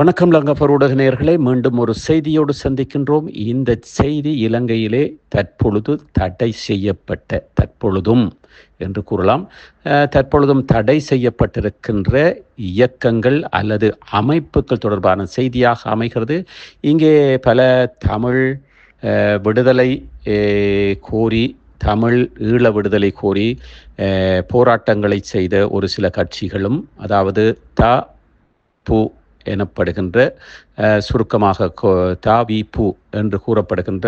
வணக்கம் லங்கப்பர் ஊடக நேர்களை மீண்டும் ஒரு செய்தியோடு சந்திக்கின்றோம். இந்த செய்தி இலங்கையிலே தற்பொழுது தடை செய்யப்பட்ட தற்பொழுதும் என்று கூறலாம். தற்பொழுதும் தடை செய்யப்பட்டிருக்கின்ற இயக்கங்கள் அல்லது அமைப்புகள் தொடர்பான செய்தியாக அமைகிறது. இங்கே பல தமிழ் விடுதலை கோரி தமிழ் ஈழ விடுதலை கோரி போராட்டங்களை செய்த ஒரு சில கட்சிகளும் அதாவது த பு எனப்படுகின்ற சுருக்கமாக தாவி பூ என்று கூறப்படுகின்ற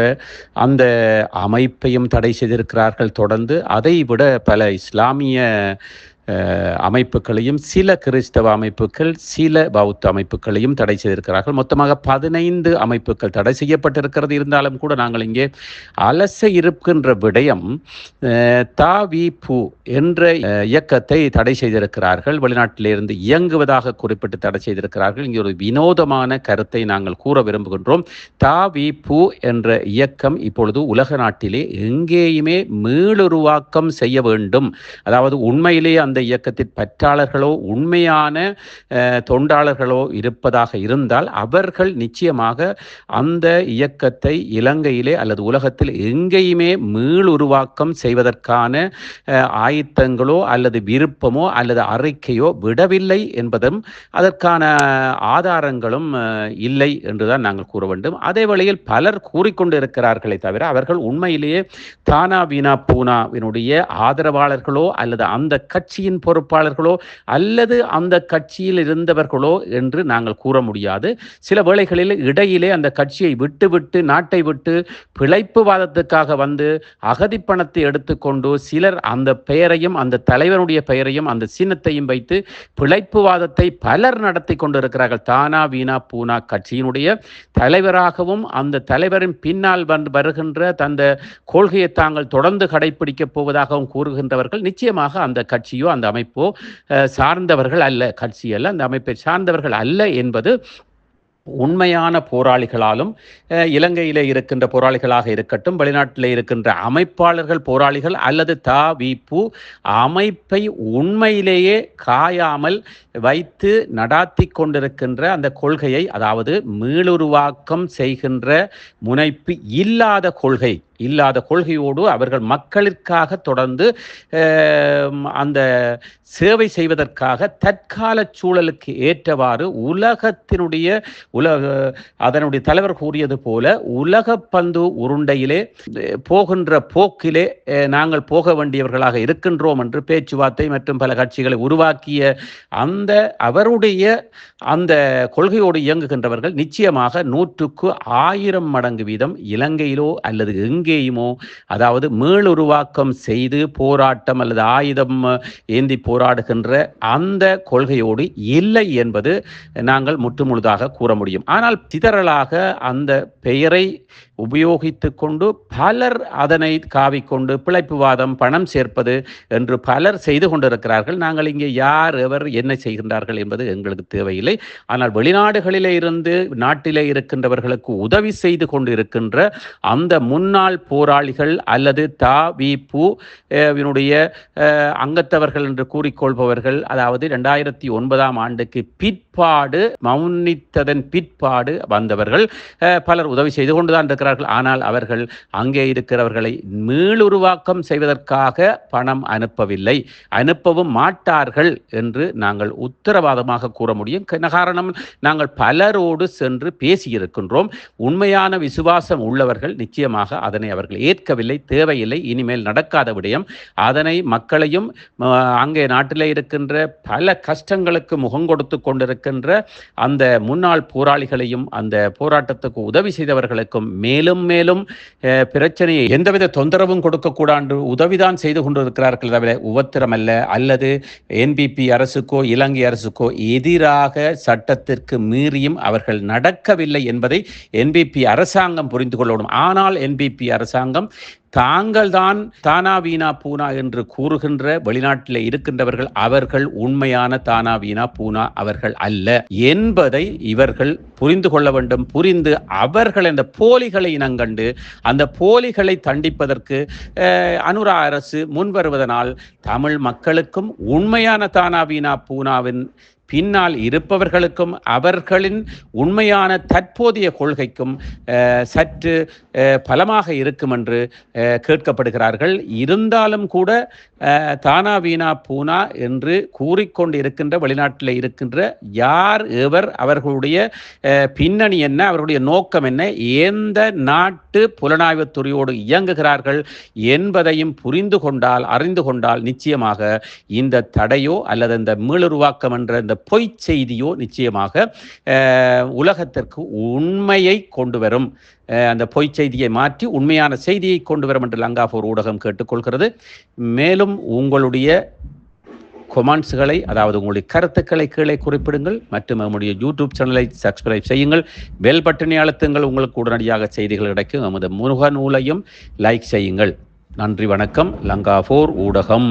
அந்த அமைப்பையும் தடை செய்திருக்கிறார்கள். தொடர்ந்து அதை விட பல இஸ்லாமிய அமைப்புகளையும் சில கிறிஸ்தவ அமைப்புகள் சில பௌத்த அமைப்புகளையும் தடை செய்திருக்கிறார்கள். மொத்தமாக பதினைந்து அமைப்புகள் தடை செய்யப்பட்டிருக்கிறது. இருந்தாலும் கூட நாங்கள் இங்கே அலச இருக்கின்ற விடயம் அஹ், தாவிபு என்ற இயக்கத்தை தடை செய்திருக்கிறார்கள். வெளிநாட்டிலிருந்து இயங்குவதாக குறிப்பிட்டு தடை செய்திருக்கிறார்கள். இங்கே ஒரு வினோதமான கருத்தை நாங்கள் கூற விரும்புகின்றோம். தாவிபு என்ற இயக்கம் இப்பொழுது உலக நாட்டிலே எங்கேயுமே மீளுருவாக்கம் செய்ய வேண்டும். அதாவது உண்மையிலேயே அந்த இயக்கத்தின் பற்றாளர்களோ உண்மையான தொண்டாளர்களோ இருப்பதாக இருந்தால் அவர்கள் நிச்சயமாக அந்த இயக்கத்தை இலங்கையிலே அல்லது உலகத்தில் எங்கேயுமே மீளுருவாக்கம் செய்வதற்கான ஆயத்தங்களோ அல்லது விருப்பமோ அல்லது அறிக்கையோ விடவில்லை என்பதும் அதற்கான ஆதாரங்களும் இல்லை என்றுதான் நாங்கள் கூற வேண்டும். அதே வேளையில் பலர் கூறிக்கொண்டு இருக்கிறார்களே தவிர அவர்கள் உண்மையிலேயே தானா வீணா பூனாவினுடைய ஆதரவாளர்களோ அல்லது அந்த கட்சி கட்சியின் பொறுப்பாளர்களோ அல்லது அந்த கட்சியில் இருந்தவர்களோ என்று நாங்கள் கூற முடியாது. சில வேளைகளில் இடையிலே அந்த கட்சியை விட்டுவிட்டு நாட்டை விட்டு பிழைப்புவாதத்துக்காக வந்து அகதி பணத்தை எடுத்துக்கொண்டு சிலர் அந்த பெயரையும் அந்த தலைவனுடைய பெயரையும் அந்த சின்னத்தையும் வைத்து பிழைப்புவாதத்தை பலர் நடத்தி கொண்டிருக்கிறார்கள். தானா வீணா பூனா கட்சியினுடைய தலைவராகவும் அந்த தலைவரின் பின்னால் வந்து வருகின்ற தந்த கொள்கையை தாங்கள் தொடர்ந்து கடைபிடிக்கப் போவதாகவும் கூறுகின்றவர்கள் நிச்சயமாக அந்த கட்சியோ அந்த அமைப்போ சார்ந்தவர்கள் அல்ல கட்சி அல்ல அந்த அமைப்பை சார்ந்தவர்கள் அல்ல என்பது உண்மையான போராளிகளாலும் இலங்கையில் இருக்கின்ற போராளிகளாக இருக்கட்டும் வெளிநாட்டில் இருக்கின்ற அமைப்பாளர்கள் போராளிகள் அல்லது தா விபு அமைப்பை உண்மையிலேயே காயாமல் வைத்து நடாத்தி கொண்டிருக்கின்ற அந்த கொள்கையை அதாவது மீளுருவாக்கம் செய்கின்ற முனைப்பு இல்லாத கொள்கை இல்லாத கொள்கையோடு அவர்கள் மக்களிற்காக தொடர்ந்து அந்த சேவை செய்வதற்காக தற்கால சூழலுக்கு ஏற்றவாறு உலகத்தினுடைய உலக அதனுடைய தலைவர் கூறியது போல உலக பந்து உருண்டையிலே போகின்ற போக்கிலே நாங்கள் போக வேண்டியவர்களாக இருக்கின்றோம் என்று பேச்சுவார்த்தை மற்றும் பல கட்சிகளை உருவாக்கிய அந்த அவருடைய அந்த கொள்கையோடு இயங்குகின்றவர்கள் நிச்சயமாக நூற்றுக்கு ஆயிரம் மடங்கு வீதம் இலங்கையிலோ அல்லது எங்கேயுமோ அதாவது மீளுருவாக்கம் செய்து போராட்டம் அல்லது ஆயுதம் ஏந்தி போராடுகின்ற அந்த கொள்கையோடு இல்லை என்பது நாங்கள் முற்றுமுழுதாக கூற முடியும். ஆனால் சிதறலாக அந்த பெயரை உபயோகித்து கொண்டு பலர் அதனை காவிக்கொண்டு பிழைப்புவாதம் பணம் சேர்ப்பது என்று பலர் செய்து கொண்டிருக்கிறார்கள். நாங்கள் இங்கே யார் எவர் என்ன செய்கின்றார்கள் என்பது எங்களுக்கு தேவையில்லை. ஆனால் வெளிநாடுகளிலே இருந்து நாட்டிலே இருக்கின்றவர்களுக்கு உதவி செய்து கொண்டிருக்கின்ற அந்த முன்னாள் போராளிகள் அல்லது தா வி வினுடைய அங்கத்தவர்கள் என்று கூறிக்கொள்பவர்கள் அதாவது ரெண்டாயிரத்தி ஒன்பதாம் ஆண்டுக்கு பிற்பாடு மௌனித்ததன் பிற்பாடு வந்தவர்கள் பலர் உதவி செய்து கொண்டுதான் இருக்கிறார்கள். ஆனால் அவர்கள் அங்கே இருக்கிறவர்களை மீளுருவாக்கம் செய்வதற்காக பணம் அனுப்பவில்லை. அனுப்பவும் மாட்டார்கள் என்று நாங்கள் உத்தரவாதமாக கூற முடியும். காரணம்? நாங்கள் பலரோடு சென்று பேசியிருக்கின்றோம். உண்மையான விசுவாசம் உள்ளவர்கள் நிச்சயமாக அதனை அவர்கள் ஏற்கவில்லை தேவையில்லை இனிமேல் நடக்காத விடயம். அதனை மக்களையும் அங்கே நாட்டிலே இருக்கின்ற பல கஷ்டங்களுக்கு முகம் கொடுத்து இருக்கின்ற அந்த முன்னாள் போராளிகளையும் அந்த போராட்டத்துக்கு உதவி செய்தவர்களுக்கும் மேலும் மேலும் பிரச்சனையை எந்தவித தொந்தரவும் கொடுக்கக்கூடாது உதவிதான் செய்து கொண்டிருக்கிறார்கள் தவிர உபத்திரமல்ல. அல்லது என்பிபி அரசுக்கோ இலங்கை அரசுக்கோ எதிராக சட்டத்திற்கு மீறியும் அவர்கள் நடக்கவில்லை என்பதை என்பிபி அரசாங்கம் புரிந்து கொள்ளணும். ஆனால் என்பிபி அரசாங்கம் தாங்கள்தான் தானா வீணா பூனா என்று கூறுகின்ற வெளிநாட்டில் இருக்கின்றவர்கள் அவர்கள் உண்மையான தானா வீணா பூனா அவர்கள் அல்ல என்பதை இவர்கள் புரிந்து கொள்ள வேண்டும். புரிந்து அவர்கள் அந்த போலிகளை இனங்கண்டு அந்த போலிகளை தண்டிப்பதற்கு அனுரா அரசு முன்வருவதனால் தமிழ் மக்களுக்கும் உண்மையான தானா வீணா பூனாவின் பின்னால் இருப்பவர்களுக்கும் அவர்களின் உண்மையான தற்போதைய கொள்கைக்கும் சற்று பலமாக இருக்கும் என்று கேட்கப்படுகிறார்கள். இருந்தாலும் கூட தானா வீணா பூனா என்று கூறிக்கொண்டு இருக்கின்ற வெளிநாட்டில் இருக்கின்ற யார் எவர் அவர்களுடைய பின்னணி என்ன அவர்களுடைய நோக்கம் என்ன எந்த நாட்டு புலனாய்வுத் துறையோடு இயங்குகிறார்கள் என்பதையும் புரிந்து கொண்டால் அறிந்து கொண்டால் நிச்சயமாக இந்த தடையோ அல்லது இந்த மீளுருவாக்கம் என்ற இந்த பொய் செய்தியோ நிச்சயமாக உலகத்திற்கு உண்மையை கொண்டு வரும். அந்த பொய் செய்தியை மாற்றி உண்மையான செய்தியை கொண்டு வரும் என்று லங்காபூர் ஊடகம் கேட்டுக்கொள்கிறது. மேலும் உங்களுடைய கொமெண்ட்ஸ்களை அதாவது உங்களுடைய கருத்துக்களை கீழே குறிப்பிடுங்கள். மற்றும் நம்முடைய யூடியூப் சேனலை சப்ஸ்கிரைப் செய்யுங்கள். பெல் பட்டனை அழுத்துங்கள். உங்களுக்கு உடனடியாக செய்திகள் கிடைக்கும். நமது முருக நூலையும் லைக் செய்யுங்கள். நன்றி வணக்கம். லங்காபூர் ஊடகம்.